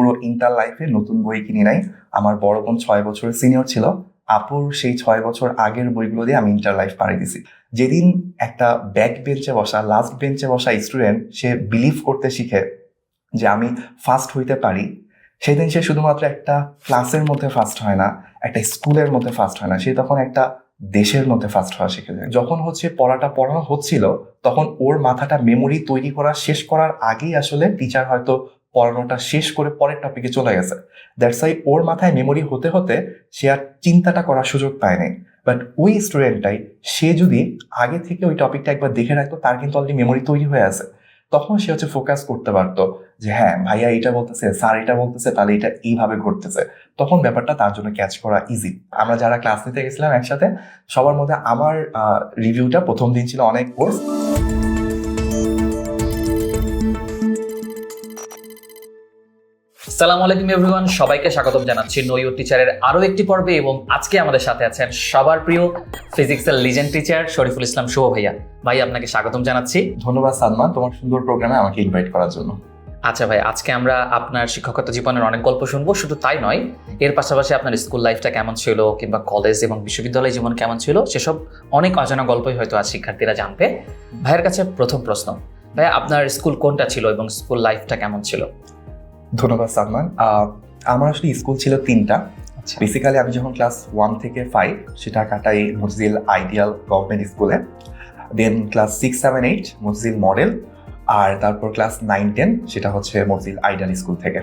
পুরো ইন্টার লাইফে নতুন বই কিনি নাই। আমার বড় বোন ছয় বছরের সিনিয়র ছিল। আপুর সেই ছয় বছর আগের বইগুলো দিয়ে আমি ইন্টার লাইফ পাড়ি দিছি। যেদিন একটা ব্যাক বেঞ্চে বসা লাস্ট বেঞ্চে বসা স্টুডেন্ট সে বিলিভ করতে শিখে যে আমি ফার্স্ট হইতে পারি, সেদিন সে শুধুমাত্র একটা ক্লাসের মধ্যে ফার্স্ট হয় না, একটা স্কুলের মধ্যে ফার্স্ট হয় না, সে তখন একটা দেশের মধ্যে ফার্স্ট হওয়া শিখে যায়। যখন হচ্ছে পড়াটা পড়ানো হচ্ছিল, তখন ওর মাথাটা মেমোরি তৈরি করা, শেষ করার আগেই আসলে টিচার হয়তো পড়ানোটা শেষ করে পরের টপিকে চলে গেছে। দ্যাটস আই ওর মাথায় মেমোরি হতে হতে সে আর চিন্তাটা করার সুযোগ পায়নি বাট ওই স্টুডেন্টটাই সে যদি আগে থেকে ওই টপিকটা একবার দেখে রাখতো, তার কিন্তু অলরেডি মেমোরি তৈরি হয়ে আছে। তখন সে হচ্ছে ফোকাস করতে পারতো যে হ্যাঁ ভাইয়া এটা বলতেছে স্যার এটা বলতেছে, তাহলে এটা এইভাবে ঘটতেছে। তখন ব্যাপারটা তার জন্য ক্যাচ করা ইজি আমরা যারা ক্লাস নিতে গেছিলাম একসাথে, সবার মধ্যে আমার রিভিউটা প্রথম দিন ছিল অনেক কোর্স সালাম আলাইকুম এভরিওয়ান সবাইকে স্বাগতম জানাচ্ছি নইউর টিচারের আরও একটি পর্বে এবং আজকে আমাদের সাথে আছেন সবার প্রিয় ফিজিক্সের লিজেন্ড টিচার শরীফুল ইসলাম শুভ ভাইয়া। ভাই আপনাকে স্বাগতম জানাচ্ছি। ধন্যবাদ সালমান তোমার সুন্দর প্রোগ্রামে আমাকে ইনভাইট করার জন্য। আচ্ছা ভাই আজকে আমরা আপনার শিক্ষকতা জীবনের অনেক গল্প শুনব শুধু তাই নয় এর পাশাপাশি আপনার স্কুল লাইফটা কেমন ছিল কিংবা কলেজ এবং বিশ্ববিদ্যালয় জীবন কেমন ছিল সেসব অনেক অজানা গল্পই হয়তো আজ শিক্ষার্থীরা জানবে। ভাইয়ের কাছে প্রথম প্রশ্ন ভাই আপনার স্কুল কোনটা ছিল এবং স্কুল লাইফটা কেমন ছিল? ধন্যবাদ সালমান। আমার আসলে স্কুল ছিল তিনটা। আচ্ছা। বেসিক্যালি আমি যখন ক্লাস ওয়ান থেকে ফাইভ সেটা কাটাই মজিল আইডিয়াল গভর্নমেন্ট স্কুলে then class six seven eight মজিল model আর তারপর ক্লাস নাইন টেন সেটা হচ্ছে মজিল আইডিয়াল স্কুল থেকে।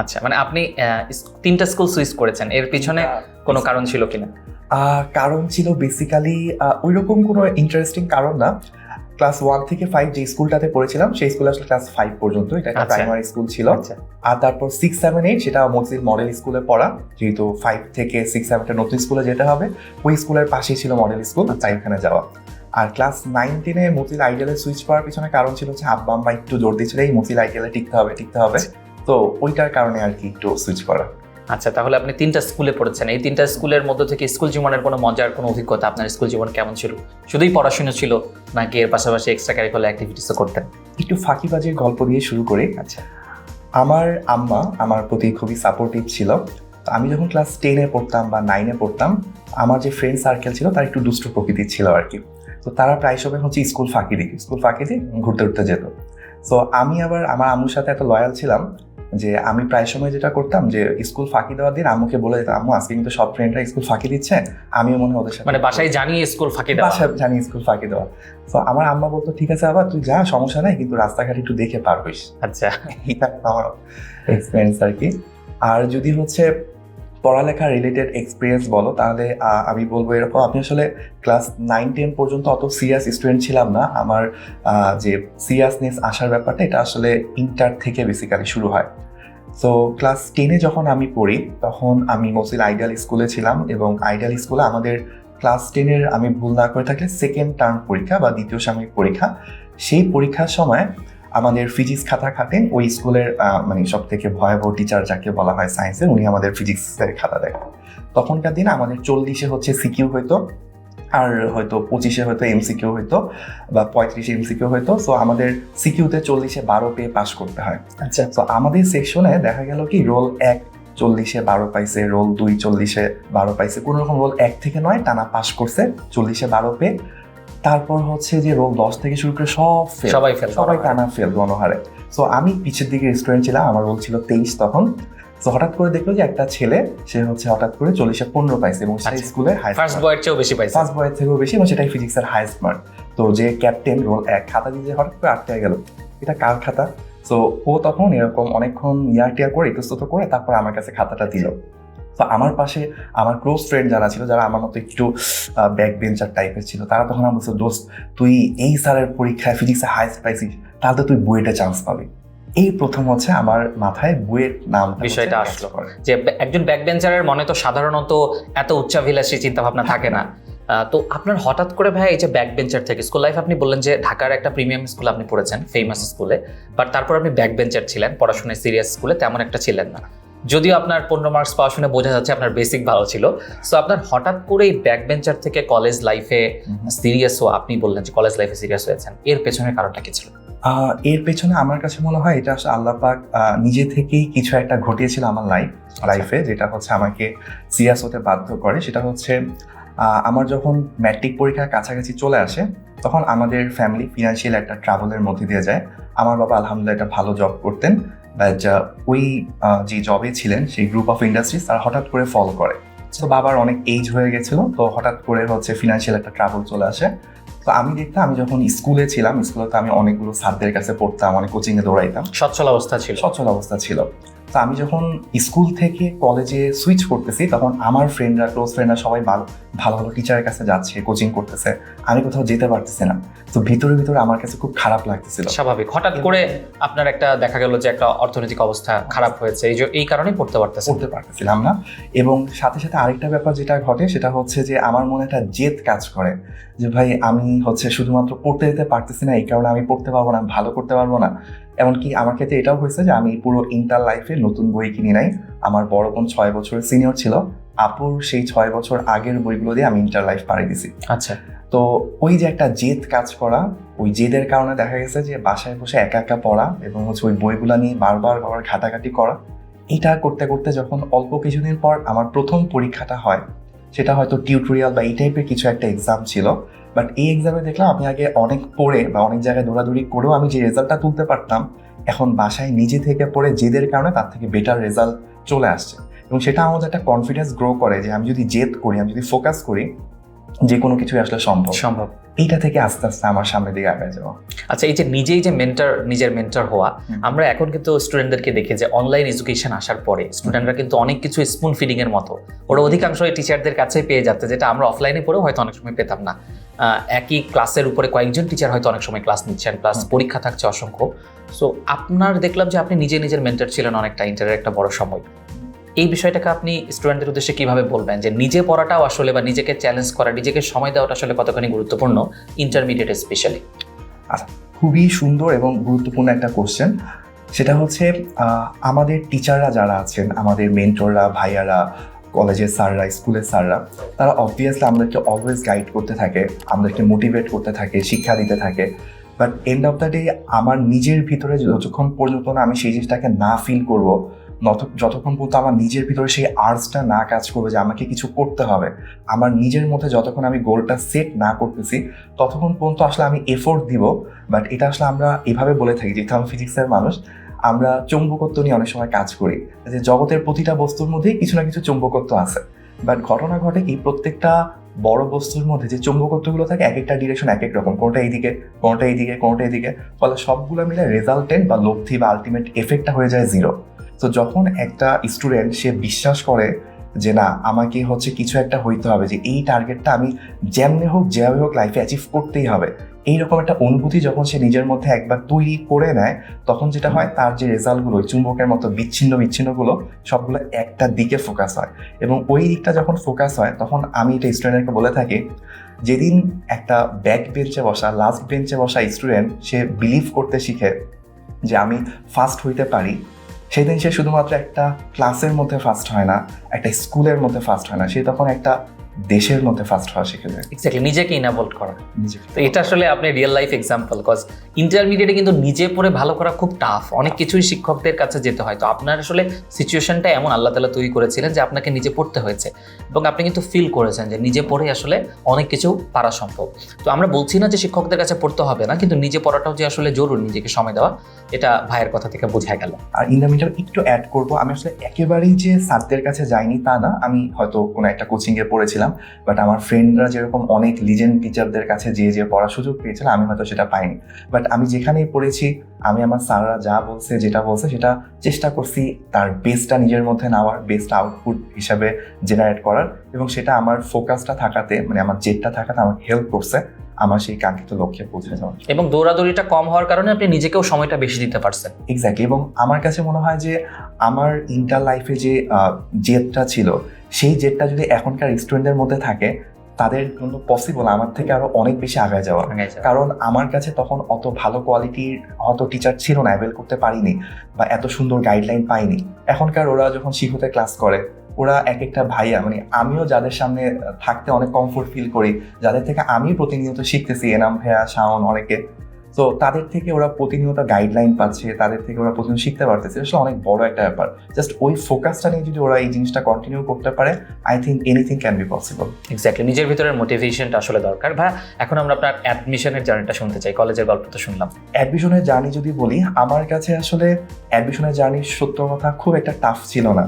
আচ্ছা মানে আপনি তিনটা স্কুল সুইচ করেছেন। এর পিছনে কোনো কারণ ছিল কিনা? কারণ ছিল বেসিক্যালি ওই রকম কোনো ইন্টারেস্টিং কারণ না। ক্লাস ওয়ান থেকে ফাইভ যে স্কুলটাতে পড়েছিলাম সেই স্কুলে আসলে ক্লাস ফাইভ পর্যন্ত। এটা একটা আচ্ছা। প্রাইমারি স্কুল ছিল। আচ্ছা। আর তারপর সিক্স সেভেন এইট সেটা মজিল মডেল স্কুলে পড়া। যেহেতু ফাইভ থেকে সিক্স সেভেনটা নতুন স্কুলে যেতে হবে ওই স্কুলের পাশেই ছিল মডেল স্কুল তাই ওখানে যাওয়া। আর ক্লাস নাইন টেনে মতিল আইডিয়ালে সুইচ করার পিছনে কারণ ছিল হচ্ছে আব্বা আম্মা একটু জোর দিয়েছিল এই মতিল আইডিয়ালে টিকতে হবে টিকতে হবে। তো ওইটার কারণে আর কি একটু সুইচ করা। আচ্ছা তাহলে আপনি তিনটা স্কুলে পড়েছেন। এই তিনটা স্কুলের মধ্যে থেকে স্কুল জীবনের কোনো মজার কোনো অভিজ্ঞতা আপনার স্কুল জীবন কেমন ছিল? শুধুই পড়াশোনা ছিল নাকি এর পাশাপাশি এক্সট্রা কারিকুলার অ্যাক্টিভিটিসও করতেন? একটু ফাঁকিবাজির গল্প দিয়ে শুরু করে। আচ্ছা। আমার আম্মা আমার প্রতি খুবই সাপোর্টিভ ছিল। তো আমি যখন ক্লাস টেনে পড়তাম বা নাইনে পড়তাম আমার যে ফ্রেন্ড সার্কেল ছিল তার একটু দুষ্ট প্রকৃতির ছিল আর কি তো তারা প্রায় সময় হচ্ছে স্কুল ফাঁকি দিত স্কুল ফাঁকি দিয়ে ঘুরতে ঘুরতে যেত। তো আমি আবার আমার আম্মুর সাথে এত লয়াল ছিলাম যে আমি প্রায় সময় যেটা করতাম যে স্কুল ফাঁকি দেওয়ার দিন আম্মুকে বলে দিতাম আম্মু আজকে কিন্তু সব ফ্রেন্ডরা স্কুল ফাঁকি দিচ্ছে আমিও মনে ওদের সাথে মানে বাসায় জানিয়ে স্কুল ফাঁকি দেওয়া। বাসায় জানিয়ে স্কুল ফাঁকি দেওয়া। তো আমার আম্মা বলতো ঠিক আছে আবার তুই যা সমস্যা নাই কিন্তু রাস্তাঘাট একটু দেখে পার হইস আচ্ছা। এটা আমার এক্সপিরিয়েন্স আর কি। আর যদি হচ্ছে পড়ালেখা রিলেটেড এক্সপিরিয়েন্স বলো, তাহলে আমি বলব এরকম, আমি আসলে ক্লাস নাইন টেন পর্যন্ত অত সিরিয়াস স্টুডেন্ট ছিলাম না। আমার যে সিরিয়াসনেস আসার ব্যাপারটা, এটা আসলে ইন্টার থেকে বেসিক্যালি শুরু হয়। সো ক্লাস টেনে যখন আমি পড়ি, তখন আমি মসিল আইডিয়াল স্কুলে ছিলাম এবং আইডিয়াল স্কুলে আমাদের ক্লাস টেনের আমি ভুল না করে থাকলে সেকেন্ড টার্ম পরীক্ষা বা দ্বিতীয় সাময়িক পরীক্ষা, সেই পরীক্ষার সময় আমাদের ফিজিক্স খাতা খাতেন ওই স্কুলের মানে সব থেকে ভয়াবহ টিচার যাকে বলা হয় সায়েন্সের উনি আমাদের ফিজিক্সের খাতা দেন। তখনকার দিনে আমাদের চল্লিশে হচ্ছে সিকিউ হইতো আর হয়তো পঁচিশে হয়তো এমসিকিউ হইতো বা পঁয়ত্রিশে এমসিকিউ হইতো সো আমাদের সিকিউতে চল্লিশে বারো পেয়ে পাশ করতে হয়। আচ্ছা। তো আমাদের সেকশনে দেখা গেল কি রোল এক চল্লিশে বারো পাইছে রোল দুই চল্লিশে বারো পাইছে কোনো রকম রোল এক থেকে নয় টানা পাস করছে চল্লিশে বারো পেয়ে তারপর হচ্ছে যে রোল দশ থেকে শুরু করে সব fail। সবাই ফেল সবাই টানা ফেল গণহারে। সো আমি পিছের দিকে স্টুডেন্ট ছিলাম আমার রোল ছিল তেইশ তখন। তো হঠাৎ করে দেখল যে একটা ছেলে সে হচ্ছে হঠাৎ করে চল্লিশে পনেরো পাইছে এবং সেই। স্কুলে ফার্স্ট বয়ের চেয়েও বেশি পাইছে। ফার্স্ট বয়ের থেকেও বেশি এবং সেটাই ফিজিক্সের হাইস্ট মার্ক তো যে ক্যাপ্টেন রোল এক খাতা দিয়ে হঠাৎ করে আটকে গেল এটা কার খাতা? তো ও তখন এরকম অনেকক্ষণ ইয়ার টিয়ার করে ইতস্তত করে তারপর আমার কাছে খাতাটা দিল। তো আমার পাশে আমার ক্লোজ ফ্রেন্ড যারা ছিল যারা আমার মতো একটু ব্যাক বেঞ্চার টাইপের ছিল তারা তখন আমার বলছে দোস্ত তুই এই স্যারের পরীক্ষায় ফিজিক্সে হাইস্ট পাইছিস তাহলে তুই বুয়েটে চান্স পাবি। এই প্রথম হচ্ছে আমার মাথায় বুয়েট নাম বিষয়টা আসলো। যে একজন ব্যাক বেঞ্চারের মনে তো সাধারণত এত উচ্চাভিলাষী চিন্তা ভাবনা থাকে না। তো আপনার হঠাৎ করে ভাই এই যে ব্যাক বেঞ্চার থেকে স্কুল লাইফ আপনি বললেন যে ঢাকার একটা প্রিমিয়াম স্কুল আপনি পড়েছেন ফেমাস স্কুলে বাট তারপর আপনি ব্যাক বেঞ্চার ছিলেন পড়াশোনায় সিরিয়াস স্কুলে তেমন একটা ছিলেন না। যদিও আপনার পনেরো মার্কস পাওয়া শুনে বোঝা যাচ্ছে আপনার বেসিক ভালো ছিল। সো আপনার হঠাৎ করে এই ব্যাক বেঞ্চার থেকে কলেজ লাইফে সিরিয়াস ও আপনি বললেন যে কলেজ লাইফে সিরিয়াস হয়েছেন এর পেছনের কারণটা কি ছিল? এর পেছনে আমার কাছে মনে হয় এটা আসলে আল্লাহ পাক নিজে থেকেই কিছু একটা ঘটিয়েছিল আমার লাইফ লাইফে যেটা হচ্ছে আমাকে সিরিয়াস হতে বাধ্য করে। সেটা হচ্ছে আমার যখন ম্যাট্রিক পরীক্ষার কাছাকাছি চলে আসে তখন আমাদের ফ্যামিলি ফিনান্সিয়াল একটা ট্রাভেলের মধ্যে দিয়ে যায়। আমার বাবা আলহামদুলিল্লাহ একটা ভালো জব করতেন। ওই যে জবে ছিলেন সেই গ্রুপ অফ ইন্ডাস্ট্রিজ তারা হঠাৎ করে ফল করে। তো বাবার অনেক এজ হয়ে গেছিল তো হঠাৎ করে হচ্ছে ফিনান্সিয়াল একটা ট্রাভেল চলে আসে। তো আমি দেখতাম আমি যখন স্কুলে ছিলাম স্কুলে তো আমি অনেকগুলো স্যারদের কাছে পড়তাম অনেক কোচিংয়ে দৌড়াইতাম। সচ্ছল অবস্থা ছিল। সচ্ছল অবস্থা ছিল। তো আমি যখন স্কুল থেকে কলেজে সুইচ করতেছি তখন আমার ফ্রেন্ডরা ক্লোজ ফ্রেন্ডরা সবাই ভালো ভালো ভালো টিচারের কাছে যাচ্ছে কোচিং করতেছে। আমি কোথাও যেতে পারতেছি না। তো ভিতরে ভিতরে আমার কাছে খুব খারাপ লাগতেছিল। স্বাভাবিক। হঠাৎ করে আপনার একটা দেখা গেল যে একটা অর্থনৈতিক অবস্থা খারাপ হয়েছে। এই যে এই কারণেই পড়তে পারতেছে পড়তে পারতেছিলাম না। এবং সাথে সাথে আরেকটা ব্যাপার যেটা ঘটে সেটা হচ্ছে যে আমার মনে একটা জেদ কাজ করে। যে ভাই আমি হচ্ছে শুধুমাত্র পড়তে যেতে পারতেছি না এই কারণে আমি পড়তে পারব না ভালো করতে পারব না। এমনকি আমার ক্ষেত্রে এটাও হয়েছে যে আমি পুরো ইন্টার লাইফে নতুন বই কিনি নাই। আমার বড় বোন ছয় বছরের সিনিয়র ছিল। আপুর সেই ছয় বছর আগের বইগুলো দিয়ে আমি ইন্টার লাইফ পাড়ি দিছি। আচ্ছা। তো ওই যে একটা জেদ কাজ করা ওই জেদের কারণে দেখা গেছে যে বাসায় বসে একা একা পড়া এবং হচ্ছে ওই বইগুলো নিয়ে বারবার বারবার ঘাটাঘাটি করা এটা করতে করতে যখন অল্প কিছুদিন পর আমার প্রথম পরীক্ষাটা হয় সেটা হয়তো টিউটোরিয়াল বা এই টাইপের কিছু একটা এক্সাম ছিল। বাট এই এক্সামে দেখলাম আমি আগে অনেক পড়ে বা অনেক জায়গায় দৌড়াদৌড়ি করেও আমি যে রেজাল্টটা তুলতে পারতাম, এখন বাসায় নিজে থেকে পড়ে জেদের কারণে তার থেকে বেটার রেজাল্ট চলে আসছে। এবং সেটা আমাদের একটা কনফিডেন্স গ্রো করে যে আমি যদি জেদ করি, আমি যদি ফোকাস করি, যে কোনো কিছুই আসলে সম্ভব। সম্ভব। এইটা থেকে আস্তে আস্তে আমার সামনের দিকে আগে যাওয়া আচ্ছা এই যে নিজেই যে মেন্টার নিজের মেন্টার হওয়া আমরা এখন কিন্তু স্টুডেন্টদেরকে দেখি যে অনলাইন এডুকেশন আসার পরে স্টুডেন্টরা কিন্তু অনেক কিছু স্পুন ফিডিং এর মতো। ওরা অধিকাংশ টিচারদের কাছেই পেয়ে যাচ্ছে যেটা আমরা অফলাইনে পড়েও হয়তো অনেক সময় পেতাম না। একই ক্লাসের উপরে কয়েকজন টিচার হয়তো অনেক সময় ক্লাস নিচ্ছেন প্লাস পরীক্ষা থাকছে অসংখ্য। সো আপনার দেখলাম যে আপনি নিজে নিজের মেন্টার ছিলেন অনেকটা ইন্টারের একটা বড় সময়। এই বিষয়টাকে আপনি স্টুডেন্টদের উদ্দেশ্যে কীভাবে বলবেন? যে নিজে পড়াটাও আসলে বা নিজেকে চ্যালেঞ্জ করা, নিজেকে সময় দেওয়াটা আসলে কতখানি গুরুত্বপূর্ণ ইন্টারমিডিয়েট স্পেশালি খুবই সুন্দর এবং গুরুত্বপূর্ণ একটা কোশ্চেন সেটা হচ্ছে আমাদের টিচাররা যারা আছেন, আমাদের মেন্টররা ভাইয়ারা কলেজের স্যাররা স্কুলের স্যাররা, তারা অবভিয়াসলি আমাদেরকে অলওয়েজ গাইড করতে থাকে, আমাদেরকে মোটিভেট করতে থাকে, শিক্ষা দিতে থাকে। But end of the day আমার নিজের ভিতরে যতক্ষণ পর্যন্ত না আমি সেই জিনিসটাকে না ফিল করব যতক্ষণ পর্যন্ত আমার নিজের ভিতরে সেই আর্টসটা না কাজ করবে যে আমাকে কিছু করতে হবে, আমার নিজের মধ্যে যতক্ষণ আমি গোলটা সেট না করতেছি, ততক্ষণ পর্যন্ত আসলে আমি এফোর্ট দিব। বাট এটা আসলে আমরা এভাবে বলে থাকি যেহেতু আমি ফিজিক্সের মানুষ, আমরা চৌম্বকত্ব নিয়ে অনেক সময় কাজ করি। যে জগতের প্রতিটা বস্তুর মধ্যেই কিছু না কিছু চৌম্বকত্ব আছে। বাট ঘটনা ঘটে কি, প্রত্যেকটা বড় বস্তুর মধ্যে যে চৌম্বকত্বগুলো থাকে, এক একটা ডিরেকশন এক এক রকম, কোনটা এইদিকে কোনটা এইদিকে কোনটা এইদিকে, ফলে সবগুলো মিলে রেজাল্টেন্ট বা লব্ধি বা আলটিমেট এফেক্টটা হয়ে যায় জিরো তো যখন একটা স্টুডেন্ট সে বিশ্বাস করে যে না, আমাকে হচ্ছে কিছু একটা হইতে হবে, যে এই টার্গেটটা আমি যেমনি হোক, যেভাবে হোক লাইফে অ্যাচিভ করতেই হবে। এইরকম একটা অনুভূতি যখন সে নিজের মধ্যে একবার তৈরি করে নেয়, তখন যেটা হয়, তার যে রেজাল্টগুলো চুম্বকের মতো বিচ্ছিন্ন বিচ্ছিন্নগুলো সবগুলো একটা দিকে ফোকাস হয়। এবং ওই দিকটা যখন ফোকাস হয়, তখন আমি এটা স্টুডেন্টকে বলে থাকি, যেদিন একটা ব্যাক বেঞ্চে বসা লাস্ট বেঞ্চে বসা স্টুডেন্ট সে বিলিভ করতে শিখে যে আমি ফার্স্ট হইতে পারি সেদিন সে শুধুমাত্র একটা ক্লাসের মধ্যে ফার্স্ট হয় না, একটা স্কুলের মধ্যে ফার্স্ট হয় না। সে তখন একটা দেশের মধ্যে ফার্স্ট হওয়া শিখে যায়। এক্স্যাক্টলি নিজেকে ইনাভলভ করা। তো এটা আসলে আপনি রিয়েল লাইফ এক্সাম্পল কজ ইন্টারমিডিয়েটে কিন্তু নিজে পড়ে ভালো করা খুব টাফ অনেক কিছুই শিক্ষকদের কাছে যেতে হয়। তো আপনার আসলে সিচুয়েশনটা এমন আল্লাহ তালা তৈরি করেছিলেন যে আপনাকে নিজে পড়তে হয়েছে এবং আপনি কিন্তু ফিল করেছেন যে নিজে পড়ে আসলে অনেক কিছু পারা সম্ভব। তো আমরা বলছি না যে শিক্ষকদের কাছে পড়তে হবে না কিন্তু নিজে পড়াটাও যে আসলে জরুরি নিজেকে সময় দেওয়া এটা ভাইয়ের কথা থেকে বোঝা গেল। আর ইন দ্য মিটার একটু অ্যাড করব আমি আসলে একেবারেই যে স্যারদের কাছে যাইনি তা না আমি হয়তো কোনো একটা কোচিংয়ে পড়েছিলাম। বাট আমার ফ্রেন্ডরা যেরকম অনেক লিজেন্ড টিচারদের কাছে যে যে পড়ার সুযোগ পেয়েছিল আমি হয়তো সেটা পাইনি। বাট আমি যেখানেই পড়েছি আমি আমার স্যাররা যা বলছে যেটা বলছে সেটা চেষ্টা করছি তার বেসটা নিজের মধ্যে নেওয়ার বেস্ট আউটপুট হিসাবে জেনারেট করার এবং সেটা আমার ফোকাসটা থাকাতে মানে আমার জেটটা থাকাতে আমাকে হেল্প করছে আমার সেই কাঙ্ক্ষিত লক্ষ্যে পৌঁছে যাওয়া এবং দৌড়াদৌড়িটা কম হওয়ার কারণে আপনি নিজেকেও সময়টা বেশি দিতে পারছেন। এক্স্যাক্টলি এবং আমার কাছে মনে হয় যে আমার ইন্টার লাইফে যে জেদটা ছিল সেই জেটটা যদি এখনকার স্টুডেন্টদের মধ্যে থাকে তাদের জন্য পসিবল আমার থেকে আরও অনেক বেশি আগায় যাওয়া। কারণ আমার কাছে তখন অত ভালো কোয়ালিটির হয়তো টিচার ছিল না অ্যাভেল করতে পারিনি বা এত সুন্দর গাইডলাইন পাইনি। এখনকার ওরা যখন শিশুতে ক্লাস করে ওরা এক একটা ভাইয়া মানে আমিও যাদের সামনে থাকতে অনেক কমফোর্ট ফিল করি যাদের থেকে আমি প্রতিনিয়ত শিখতেছি এনাম ভাইয়া শাওন অনেকে। তো তাদের থেকে ওরা প্রতিনিয়ত গাইডলাইন পাচ্ছে তাদের থেকে ওরা প্রতিনিয়ত শিখতে পারতেছে। আসলে অনেক বড় একটা ব্যাপার। জাস্ট ওই ফোকাসটা নিয়ে যদি ওরা এই জিনিসটা কন্টিনিউ করতে পারে I think anything can be possible exactly নিজের ভিতরের মোটিভেশনটা আসলে দরকার। ভাই এখন আমরা আপনার অ্যাডমিশনের জার্নিটা শুনতে চাই। কলেজের গল্প তো শুনলাম। অ্যাডমিশনের জার্নি যদি বলি আমার কাছে আসলে অ্যাডমিশনের জার্নি সত্য কথা খুব একটা টাফ ছিল না।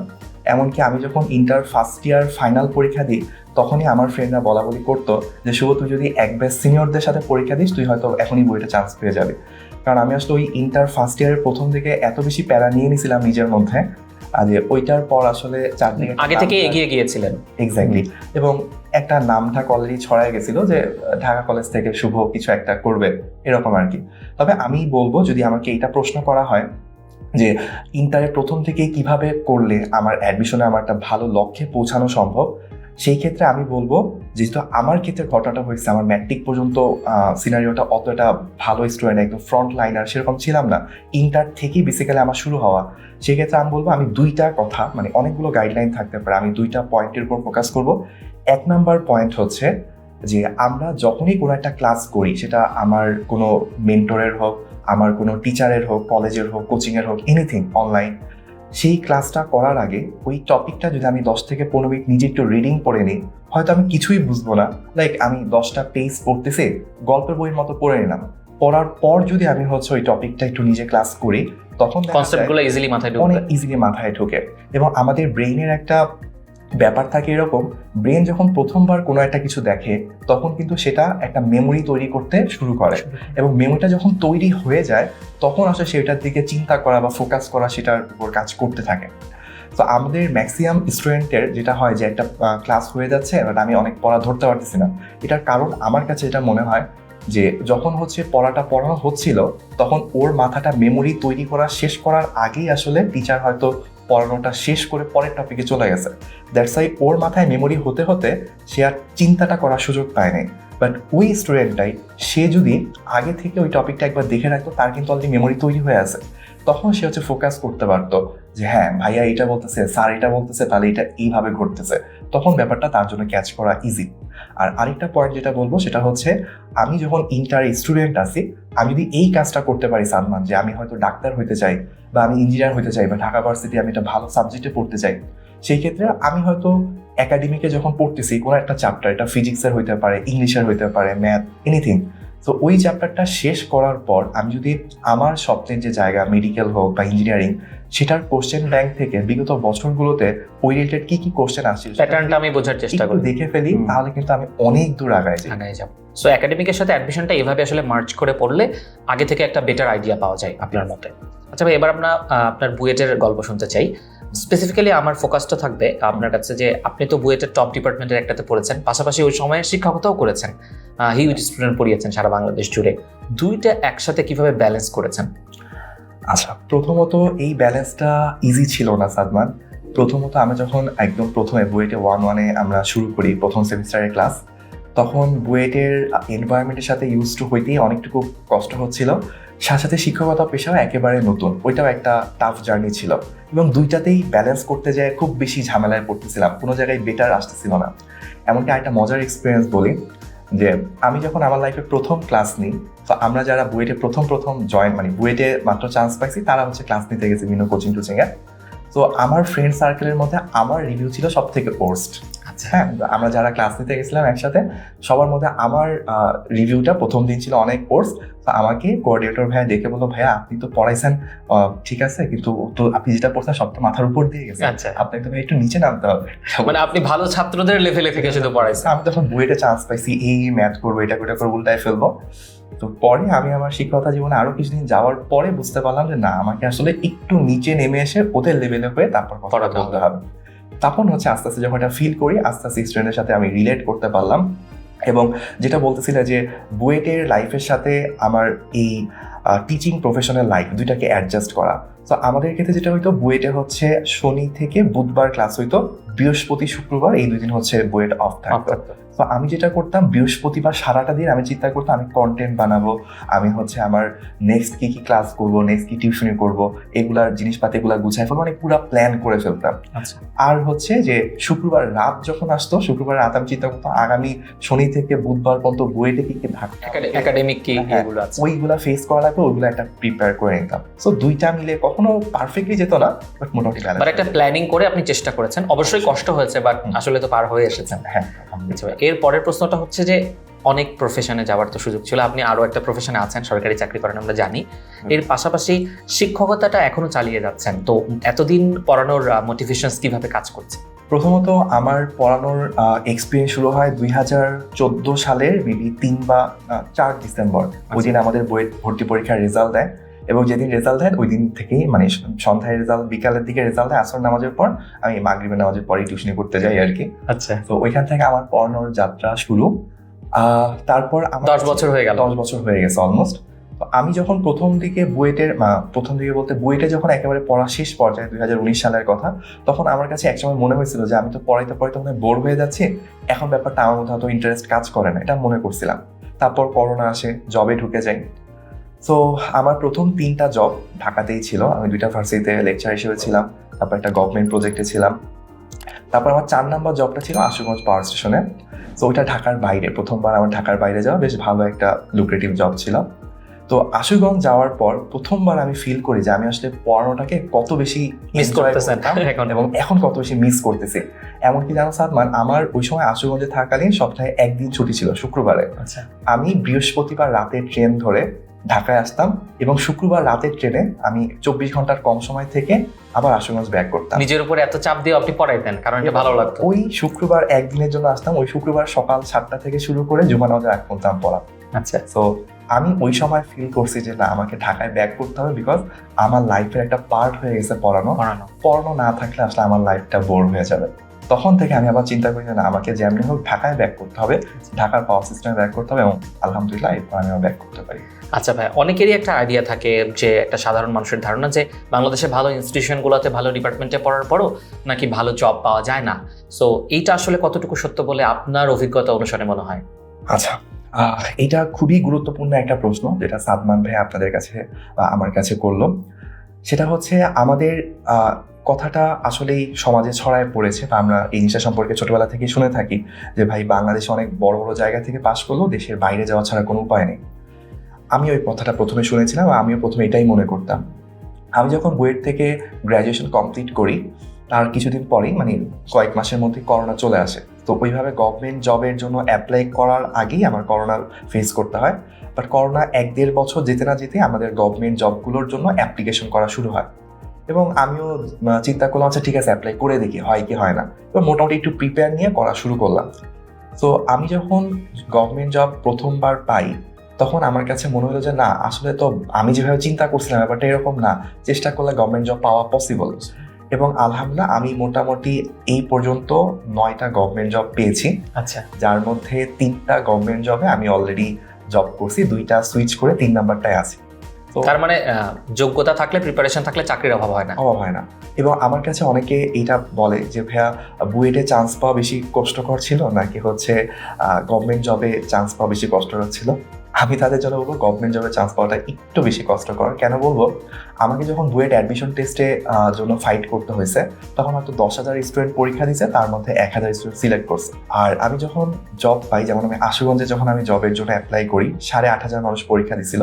এমনকি আমি যখন ইন্টার ফার্স্ট ইয়ার ফাইনাল পরীক্ষা দিই তখনই আমার ফ্রেন্ডরা বলা বলি করতো যে শুভ তুই যদি এক ব্যাচ সিনিয়রদের সাথে পরীক্ষা দিস তুই হয়তো এখনই বইটা চান্স পেয়ে যাবে। কারণ আমি আসলে ওই ইন্টার ফার্স্ট ইয়ারের প্রথম থেকে এত বেশি প্যারা নিয়ে নিয়েছিলাম নিজের মধ্যে আর ওইটার পর আসলে চারদিকে আগে থেকে এগিয়ে গিয়েছিলেন। এক্স্যাক্টলি এবং একটা নামঠাক অলরেডি ছড়ায় গেছিল যে ঢাকা কলেজ থেকে শুভ কিছু একটা করবে। এরকম আর কি তবে আমি বলব যদি আমাকে এটা প্রশ্ন করা হয় যে ইন্টারের প্রথম থেকে কীভাবে করলে আমার অ্যাডমিশনে আমার একটা ভালো লক্ষ্যে পৌঁছানো সম্ভব? সেই ক্ষেত্রে আমি বলব, যেহেতু আমার ক্ষেত্রে ঘটনাটা হয়েছে, আমার ম্যাট্রিক পর্যন্ত সিনারিওটা অতটা ভালো স্টুডেন্ট একদম ফ্রন্ট লাইনার সেরকম ছিলাম না। ইন্টার থেকেই বেসিক্যালি আমার শুরু হওয়া। সেক্ষেত্রে আমি বলব, আমি দুইটা কথা মানে অনেকগুলো গাইডলাইন থাকতে পারে, আমি দুইটা পয়েন্টের উপর ফোকাস করব। এক নাম্বার পয়েন্ট হচ্ছে যে, আমরা যখনই কোনো একটা ক্লাস করি, সেটা আমার কোনো মেন্টরের হোক, আমার কোনো টিচারের হোক কলেজের হোক কোচিংয়ের হোক এনিথিং অনলাইন সেই ক্লাসটা করার আগে ওই টপিকটা যদি আমি দশ থেকে পনেরো মিনিট নিজে একটু রিডিং পড়ে নিই হয়তো আমি কিছুই বুঝব না। লাইক আমি দশটা পেজ পড়তেছে গল্পের বইয়ের মতো পড়ে নিলাম। পড়ার পর যদি আমি হচ্ছে ওই টপিকটা একটু নিজে ক্লাস করি তখন কনসেপ্টগুলো ইজিলি মাথায় ঢুকে অনেক ইজিলি মাথায় ঢোকে। এবং আমাদের ব্রেইনের একটা ব্যাপার থাকে এরকম ব্রেন যখন প্রথমবার কোনো একটা কিছু দেখে তখন কিন্তু সেটা একটা মেমোরি তৈরি করতে শুরু করে। এবং মেমোরিটা যখন তৈরি হয়ে যায় তখন আসলে সেটার দিকে চিন্তা করা বা ফোকাস করা সেটার উপর কাজ করতে থাকে। তো আমাদের ম্যাক্সিমাম স্টুডেন্টের যেটা হয় যে একটা ক্লাস হয়ে যাচ্ছে বাট আমি অনেক পড়া ধরতে পারতেছি না। এটার কারণ আমার কাছে এটা মনে হয় যে যখন হচ্ছে পড়াটা পড়ানো হচ্ছিল তখন ওর মাথাটা মেমোরি তৈরি করা শেষ করার আগেই আসলে টিচার হয়তো পড়ানোটা শেষ করে পরের টপিকে চলে গেছে। দ্যাটস আই ওর মাথায় মেমোরি হতে হতে সে আর চিন্তাটা করার সুযোগ পায়নি বাট ওই স্টুডেন্টটাই সে যদি আগে থেকে ওই টপিকটা একবার দেখে রাখতো, তার কিন্তু অলরেডি মেমোরি তৈরি হয়ে আছে। তখন সে হচ্ছে ফোকাস করতে পারতো যে হ্যাঁ ভাইয়া এটা বলতেছে স্যার এটা বলতেছে, তাহলে এটা এইভাবে ঘটতেছে। তখন ব্যাপারটা তার জন্য ক্যাচ করা ইজি আর আরেকটা পয়েন্ট যেটা বলব সেটা হচ্ছে, আমি যখন ইন্টার স্টুডেন্ট আছি, আমি যদি এই কাজটা করতে পারি সালমান, যে আমি হয়তো ডাক্তার হইতে চাই বা আমি ইঞ্জিনিয়ার হইতে চাই বা ঢাকা ভার্সিটি আমি একটা ভালো সাবজেক্টে পড়তে চাই, সেই ক্ষেত্রে আমি হয়তো একাডেমিকে যখন পড়তেছি, কোনো একটা চ্যাপ্টার এটা ফিজিক্সের হইতে পারে ইংলিশের হইতে পারে ম্যাথ এনিথিং তো ওই চ্যাপ্টারটা শেষ করার পর আমি যদি আমার স্বপ্নের যে জায়গা মেডিকেল হোক বা ইঞ্জিনিয়ারিং সেটার কোশ্চেন ব্যাংক থেকে বিগত বছরগুলোতে ওই রিলেটেড কি কি কোশ্চেন আসছে সেটা প্যাটার্নটা আমি বোঝার চেষ্টা করি দেখে ফেলি তাহলে কিন্তু আমি অনেক দূর আগায় যাই। আগায় যাব। সো একাডেমিকের সাথে অ্যাডমিশনটা এভাবে আসলে মার্চ করে পড়লে আগে থেকে একটা বেটার আইডিয়া পাওয়া যায় আপনার মতে। আচ্ছা ভাই এবার আমরা আপনার বুয়েটের গল্প শুনতে চাই। স্পেসিফিক্যালি আমার ফোকাসটা থাকবে আপনার কাছে যে আপনি তো বুয়েটের টপ ডিপার্টমেন্টের একটাতে পড়েছেন, পাশাপাশি ওই সময়ে শিক্ষকতাও করেছেন। হিউজ স্টুডেন্ট পড়িয়েছেন সারা বাংলাদেশ জুড়ে। দুইটা একসাথে কীভাবে ব্যালেন্স করেছেন? আচ্ছা প্রথমত এই ব্যালেন্সটা ইজি ছিল না, সাদমান। প্রথমত আমি যখন একদম প্রথমে বুয়েটে ওয়ান ওয়ানে আমরা শুরু করি, প্রথম সেমিস্টারের ক্লাস তখন বুয়েটের এনভায়রনমেন্টের সাথে ইউজ টু হইতেই অনেকটুকু কষ্ট হচ্ছিল। সাথে শিক্ষকতা পেশাও একেবারে নতুন। ওইটাও একটা টাফ জার্নি ছিল। এবং দুইটাতেই ব্যালেন্স করতে যায় খুব বেশি ঝামেলায় পড়তেছিলাম। কোনো জায়গায় বেটার আসতেছিল না। এমনকি একটা মজার এক্সপিরিয়েন্স বলি, যে আমি যখন আমার লাইফে প্রথম ক্লাস নিই, তো আমরা যারা বুয়েটে প্রথম প্রথম জয়েন মানে বুয়েটে মাত্র চান্স পাইছি, তারা হচ্ছে ক্লাস নিতে গেছে বিভিন্ন কোচিং টোচিং এ তো আমার ফ্রেন্ড সার্কেলের মধ্যে আমার রিভিউ ছিল সব থেকে ওর্স্ট হ্যাঁ আমরা যারা ক্লাস নিতে গেছিলাম একসাথে সবার মধ্যে আমার রিভিউটা প্রথম দিন ছিল অনেক কোর্স তো আমাকে কোঅর্ডিনেটর ভাইয়া দেখে বলল ভাইয়া আপনি তো পড়াইছেন ঠিক আছে কিন্তু তো আপনি যেটা পড়ছেন সব তো মাথার উপর দিয়ে গেছে। আচ্ছা। আপনাকে তো ভাই একটু নিচে নামতে হবে। মানে আপনি ভালো ছাত্রদের লেভেলে থেকে শুধু পড়াইছেন। আমি তখন বুয়েটে চান্স পাইছি এই ম্যাথ করব এটা করে করে উল্টায় ফেলব। তো পরে আমি আমার শিক্ষকতা জীবনে আরও কিছুদিন যাওয়ার পরে বুঝতে পারলাম যে না আমাকে আসলে একটু নিচে নেমে এসে ওদের লেভেলে হয়ে তারপর পড়াতে হবে। তখন হচ্ছে আস্তে আস্তে যখন এটা ফিল করি, আস্তে আস্তে স্টুডেন্টের সাথে আমি রিলেট করতে পারলাম। এবং যেটা বলতেছিল যে, বুয়েটের লাইফের সাথে আমার এই টিচিং প্রফেশনাল লাইফ দুইটাকে অ্যাডজাস্ট করা। তো আমাদের ক্ষেত্রে যেটা হইতো, বুয়েটে হচ্ছে শনি থেকে বুধবার ক্লাস হইতো। বৃহস্পতি শুক্রবার এই দুই দিন হচ্ছে বুয়েট অফ থাকতো তো আমি যেটা করতাম বৃহস্পতিবার সারাটা দিন আমি চিন্তা করতাম আমি কন্টেন্ট বানাবো আমি হচ্ছে আমার নেক্সট কি কি ক্লাস করব নেক্সট কি টিউশনি করব এগুলার জিনিসপাতি এগুলো গুছাই ফেলব মানে পুরো প্ল্যান করে ফেলতাম। আচ্ছা। আর হচ্ছে যে শুক্রবার রাত যখন আসতো শুক্রবার রাত আমি চিন্তা করতাম আগামী শনি থেকে বুধবার পর্যন্ত বুয়েটে কি কি থাকতো একাডেমিক কি হ্যাঁ, ওইগুলা ফেস করা লাগবে ওইগুলো একটা প্রিপেয়ার করে নিতাম। সো দুইটা মিলে কখনো পারফেক্টলি যেত না বাট মোটামুটি একটা প্ল্যানিং করে আপনি চেষ্টা করেছেন। অবশ্যই কষ্ট হয়েছে বাট আসলে তো পার হয়ে এসেছেন। হ্যাঁ আচ্ছা এর পরের প্রশ্নটা হচ্ছে যে অনেক প্রফেশনে যাওয়ার তো সুযোগ ছিল। আপনি আরও একটা প্রফেশনে আছেন সরকারি চাকরি করেন আমরা জানি। এর পাশাপাশি শিক্ষকতাটা এখনও চালিয়ে যাচ্ছেন। তো এতদিন পড়ানোর মোটিভেশন কীভাবে কাজ করছে? প্রথমত আমার পড়ানোর এক্সপিরিয়েন্স শুরু হয় দুই হাজার চোদ্দ সালের মেবি তিন বা চার ডিসেম্বর। ওই দিন আমাদের বইয়ের ভর্তি পরীক্ষার রেজাল্ট দেয়। এবং যেদিন রেজাল্ট দেয় ওই দিন থেকেই মানে সন্ধ্যায় রেজাল্ট বিকালের দিকে রেজাল্ট দেয় আসর নামাজের পর আমি মাগরিবের নামাজের পরেই টিউশনি করতে যাই আর কি। আচ্ছা। তো ওইখান থেকে আমার পড়ানোর যাত্রা শুরু। তারপর আমার দশ বছর হয়ে গেল। দশ বছর হয়ে গেছে অলমোস্ট আমি যখন প্রথম দিকে বুয়েটের প্রথম দিকে বলতে বুয়েটে যখন একেবারে পড়া শেষ পর্যায়ে দুই হাজার উনিশ সালের কথা তখন আমার কাছে একসময় মনে হয়েছিল যে আমি তো পড়াইতে পড়াইতে মনে বোর হয়ে যাচ্ছি। এখন ব্যাপারটা আমার মধ্যে অত ইন্টারেস্ট কাজ করে না এটা মনে করছিলাম। তারপর করোনা আসে জবে ঢুকে যাই। তো আমার প্রথম তিনটা জব ঢাকাতেই ছিল। আমি দুইটা ভার্সিটিতে লেকচার হিসেবে ছিলাম তারপর একটা গভর্নমেন্ট প্রজেক্টে ছিলাম। তারপর আমার চার নাম্বার জবটা ছিল আশুগঞ্জ পাওয়ার স্টেশনে তো ওইটা ঢাকার বাইরে প্রথমবার আমার ঢাকার বাইরে যাওয়া বেশ ভালো একটা লুক্রেটিভ জব ছিল। তো আশুগঞ্জ যাওয়ার পর প্রথমবার আমি ফিল করি যে আমি আসলে পড়ানোটাকে কত বেশি মিস করতেছেন এবং এখন কত বেশি মিস করতেছি। এমনকি জানো সাদমান আমার ওই সময় আশুগঞ্জে থাকালীন সপ্তাহে একদিন ছুটি ছিল শুক্রবারে। আচ্ছা। আমি বৃহস্পতিবার রাতের ট্রেন ধরে ঢাকায় আসতাম এবং শুক্রবার রাতের ট্রেনে আমি চব্বিশ ঘণ্টার কম সময় থেকে আবার আশুগঞ্জ ব্যাক করতাম। নিজের উপরে এত চাপ দিয়ে আপনি পড়াইতেন কারণ এটা ভালো লাগতো। ওই শুক্রবার একদিনের জন্য আসতাম ওই শুক্রবার সকাল সাতটা থেকে শুরু করে জুমা নামাজের আগ পর্যন্ত আমি পড়া আচ্ছা। তো আমি ওই সময় ফিল করছি যে না আমাকে ঢাকায় ব্যাক করতে হবে বিকজ আমার লাইফের একটা পার্ট হয়ে গেছে পড়ানো। পড়ানো। পড়ানো না থাকলে আসলে আমার লাইফটা বোর হয়ে যাবে। তখন থেকে আমি আবার চিন্তা করি না আমাকে যেমনি হোক ঢাকায় ব্যাক করতে হবে। ঢাকার পাওয়ার সিস্টেমে ব্যাক করতে হবে এবং আলহামদুলিল্লাহ এরপর আমি ব্যাক করতে পারি। আচ্ছা ভাই অনেকেরই একটা আইডিয়া থাকে যে একটা সাধারণ মানুষের ধারণা যে বাংলাদেশে ভালো ইনস্টিটিউশনগুলোতে ভালো ডিপার্টমেন্টে পড়ার পরও নাকি ভালো জব পাওয়া যায় না। সো এইটা আসলে কতটুকু সত্য বলে আপনার অভিজ্ঞতা অনুসারে মনে হয়? আচ্ছা এটা খুবই গুরুত্বপূর্ণ একটা প্রশ্ন যেটা সাদমান ভাই আপনাদের কাছে বা আমার কাছে করল। সেটা হচ্ছে আমাদের কথাটা আসলেই সমাজে ছড়ায় পড়েছে বা আমরা এই জিনিসটা সম্পর্কে ছোটবেলা থেকে শুনে থাকি যে ভাই, বাংলাদেশে অনেক বড় বড় জায়গা থেকে পাশ করলেও দেশের বাইরে যাওয়া ছাড়া কোনো উপায় নেই। আমি ওই কথাটা প্রথমে শুনেছিলাম আমিও প্রথমে এটাই মনে করতাম। আমি যখন বুয়েট থেকে গ্র্যাজুয়েশন কমপ্লিট করি, তার কিছুদিন পরেই মানে কয়েক মাসের মধ্যে করোনা চলে আসে। তো ওইভাবে গভর্নমেন্ট জবের জন্য অ্যাপ্লাই করার আগেই আমার করোনা ফেস করতে হয়। বাট করোনা এক দেড় বছর যেতে না যেতে আমাদের গভর্নমেন্ট জবগুলোর জন্য অ্যাপ্লিকেশন করা শুরু হয়। এবং আমিও চিন্তা করলাম আচ্ছা ঠিক আছে অ্যাপ্লাই করে দেখি হয় কি হয় না? এবার মোটামুটি একটু প্রিপেয়ার নিয়ে করা শুরু করলাম। তো আমি যখন গভর্নমেন্ট জব প্রথমবার পাই তখন আমার কাছে মনে হলো যে না আসলে তো আমি যেভাবে চিন্তা করছিলাম ব্যাপারটা এরকম না। চেষ্টা করলে গভর্নমেন্ট জব পাওয়া পসিবল এবং আলহামদুলিল্লাহ আমি মোটামুটি এই পর্যন্ত নয়টা গভর্নমেন্ট জব পেয়েছি। আচ্ছা। যার মধ্যে তিনটা গভর্নমেন্ট জবে আমি অলরেডি জব করছি দুইটা সুইচ করে তিন নাম্বারটায় আছি। তার মানে যোগ্যতা থাকলে প্রিপারেশন থাকলে চাকরির অভাব হয় না। অভাব হয় না। এবং আমার কাছে অনেকে এইটা বলে যে ভাইয়া বুয়েটে চান্স পাওয়া বেশি কষ্টকর ছিল নাকি হচ্ছে গভর্নমেন্ট জবে চান্স পাওয়া বেশি কষ্টকর ছিল? আমি তাদের জন্য বলব গভর্নমেন্ট জবে চান্স পাওয়াটা একটু বেশি কষ্টকর। কেন বলব? আমাকে যখন বুয়েট অ্যাডমিশন টেস্টে জন্য ফাইট করতে হয়েছে তখন হয়তো দশ হাজার স্টুডেন্ট পরীক্ষা দিয়েছে তার মধ্যে এক হাজার স্টুডেন্ট সিলেক্ট করছে। আর আমি যখন জব পাই যেমন আমি আশুগঞ্জে যখন আমি জবের জন্য অ্যাপ্লাই করি সাড়ে আট হাজার মানুষ পরীক্ষা দিছিল।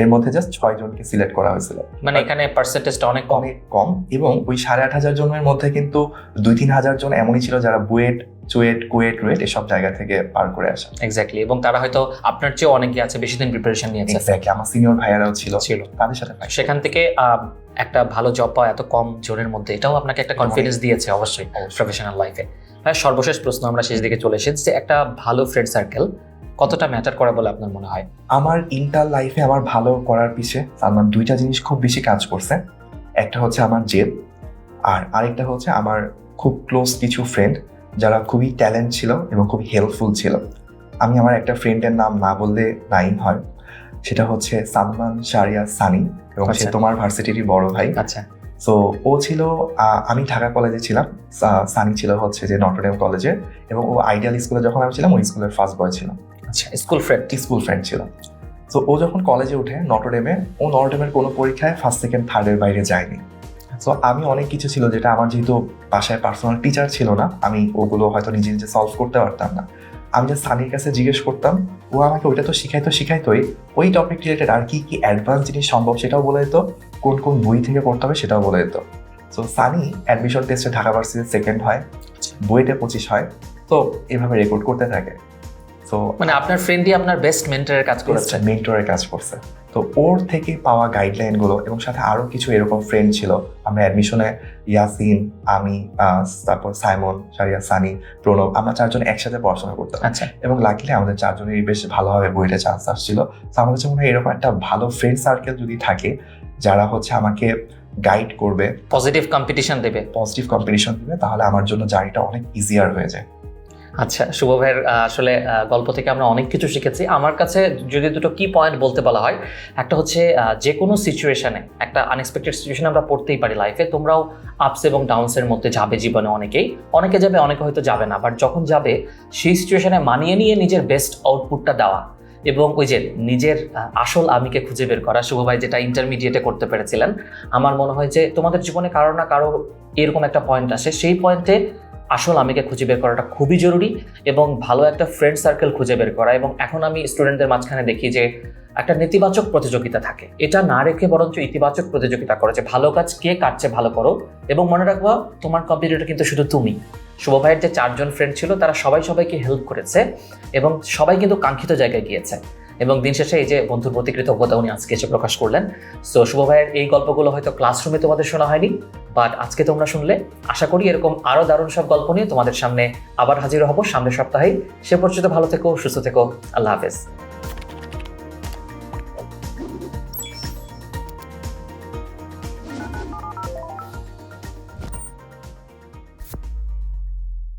এর মধ্যে জাস্ট ছয় জনকে সিলেক্ট করা হয়েছিল। মানে এখানে পার্সেন্টেজটা অনেক কম। অনেক কম এবং ওই সাড়ে আট হাজার জনের মধ্যে কিন্তু দুই তিন হাজার জন এমনই ছিল যারা বুয়েট চুয়েট কুয়েট রুয়েট এসব জায়গা থেকে পার করে আসা। এক্স্যাক্টলি এবং তারা হয়তো আপনার চেয়েও অনেকে আছে বেশি দিন প্রিপারেশন নিয়েছে। এক্স্যাক্টলি আমার সিনিয়র ভাইয়ারাও ছিল। ছিল। তাদের সাথে সেখান থেকে একটা ভালো জব পাওয়া এত কম জোরের মধ্যে এটাও আপনাকে একটা কনফিডেন্স দিয়েছে অবশ্যই অবশ্যই। প্রফেশনাল লাইফে হ্যাঁ সর্বশেষ প্রশ্ন আমরা শেষ দিকে চলে এসেছি যে একটা ভালো ফ্রেন্ড সার্কেল কতটা ম্যাটার করে বলে আপনার মনে হয়? আমার ইন্টার লাইফে আমার ভালো করার পিছে সালমান দুইটা জিনিস খুব বেশি কাজ করছে। একটা হচ্ছে আমার জেদ আর আরেকটা হচ্ছে আমার খুব ক্লোজ কিছু ফ্রেন্ড যারা খুবই ট্যালেন্ট ছিল এবং খুবই হেল্পফুল ছিল। আমি আমার একটা ফ্রেন্ডের নাম না বললে নাই হয়। সেটা হচ্ছে সালমান শারিয়া সানি এবং সে আচ্ছা। তোমার ভার্সিটিরই বড় ভাই। আচ্ছা। সো ও ছিল আমি ঢাকা কলেজে ছিলাম। সানি ছিল হচ্ছে যে নটরডেম কলেজে এবং ও আইডিয়াল স্কুলে যখন আমি ছিলাম ওই স্কুলের ফার্স্ট বয় ছিল। আচ্ছা। স্কুল ফ্রেন্ড স্কুল ফ্রেন্ড ছিল। তো ও যখন কলেজে উঠে নটরডেমে ও নটরডেমের কোনো পরীক্ষায় ফার্স্ট সেকেন্ড থার্ডের বাইরে যায়নি। সো আমি অনেক কিছু ছিল যেটা আমার যেহেতু বাসায় পার্সোনাল টিচার ছিল না আমি ওগুলো হয়তো নিজে নিজে সলভ করতে পারতাম না। আমি যে সানির কাছে জিজ্ঞেস করতাম ও আমাকে ওইটা তো শিখাইতো শিখাইতোই ওই টপিক রিলেটেড আর কি কি অ্যাডভান্স জিনিস সম্ভব সেটাও বলে দিত কোন কোন বই থেকে পড়তে হবে সেটাও বলে দিত। সো সানি অ্যাডমিশন টেস্টে ঢাকা ভার্সিটির সেকেন্ড হয় বইতে পঁচিশ হয়। তো এভাবে রেকর্ড করতে থাকে। তো মানে আপনার ফ্রেন্ডই আপনার বেস্ট মেন্টরের কাজ করেছে। মেন্টরের কাজ করছে। তো ওর থেকে পাওয়া গাইডলাইনগুলো এবং সাথে আরও কিছু এরকম ফ্রেন্ড ছিল আমরা অ্যাডমিশনে ইয়াসিন আমি তারপর সাইমন সারিয়া সানি প্রণব আমরা চারজন একসাথে পড়াশোনা করতাম। আচ্ছা। এবং লাকিলি আমাদের চারজনেরই বেশ ভালোভাবে বইটা চান্স আসছিল। তো আমার কাছে মনে হয় এরকম একটা ভালো ফ্রেন্ড সার্কেল যদি থাকে যারা হচ্ছে আমাকে গাইড করবে পজিটিভ কম্পিটিশন দেবে। পজিটিভ কম্পিটিশন দেবে তাহলে আমার জন্য জার্নিটা অনেক ইজিয়ার হয়ে যায়। আচ্ছা শুভ ভাইয়ের আসলে গল্প থেকে আমরা অনেক কিছু শিখেছি। আমার কাছে যদি দুটো কি পয়েন্ট বলতে বলা হয়, একটা হচ্ছে যে কোনো সিচুয়েশনে একটা আনএক্সপেক্টেড সিচুয়েশনে আমরা পড়তেই পারি লাইফে তোমরাও আপস এবং ডাউনসের মধ্যে যাবে জীবনে অনেকেই। অনেকে যাবে, অনেকে হয়তো যাবে না বাট যখন যাবে, সেই সিচুয়েশনে মানিয়ে নিয়ে নিজের বেস্ট আউটপুটটা দেওয়া এবং ওই যে নিজের আসল আমিকে খুঁজে বের করা শুভ ভাই যেটা ইন্টারমিডিয়েটে করতে পেরেছিলেন, আমার মনে হয় যে তোমাদের জীবনে কারও না কারও এরকম একটা পয়েন্ট আসে। সেই পয়েন্টে আসল আমিকে খুঁজে বের করাটা খুবই জরুরি এবং ভালো একটা ফ্রেন্ড সার্কেল খুঁজে বের করা এবং এখন আমি স্টুডেন্টদের মাঝখানে দেখি যে একটা নেতিবাচক প্রতিযোগিতা থাকে। এটা না রেখে বরঞ্চ ইতিবাচক প্রতিযোগিতা করো যে ভালো কাজ কে কাটছে ভালো করো এবং মনে রাখবা তোমার কম্পিটিটর কিন্তু শুধু তুমি। শুভ ভাইয়ের যে চারজন ফ্রেন্ড ছিল তারা সবাই সবাইকে হেল্প করেছে এবং সবাই কিন্তু কাঙ্ক্ষিত জায়গায় গিয়েছে। এবং দিন শেষে এই যে বন্ধুর প্রতি কৃতজ্ঞতা উনি আজকে এসে প্রকাশ করলেন। সো শুভ ভাইয়ের এই গল্পগুলো হয়তো ক্লাসরুমে তোমাদের শোনা হয়নি বাট আজকে তোমরা শুনলে। আশা করি এরকম আরও দারুণ সব গল্প নিয়ে তোমাদের সামনে আবার হাজির হব সামনের সপ্তাহেই। সে পর্যন্ত ভালো থেকো, সুস্থ থেকো। আল্লাহ হাফেজ।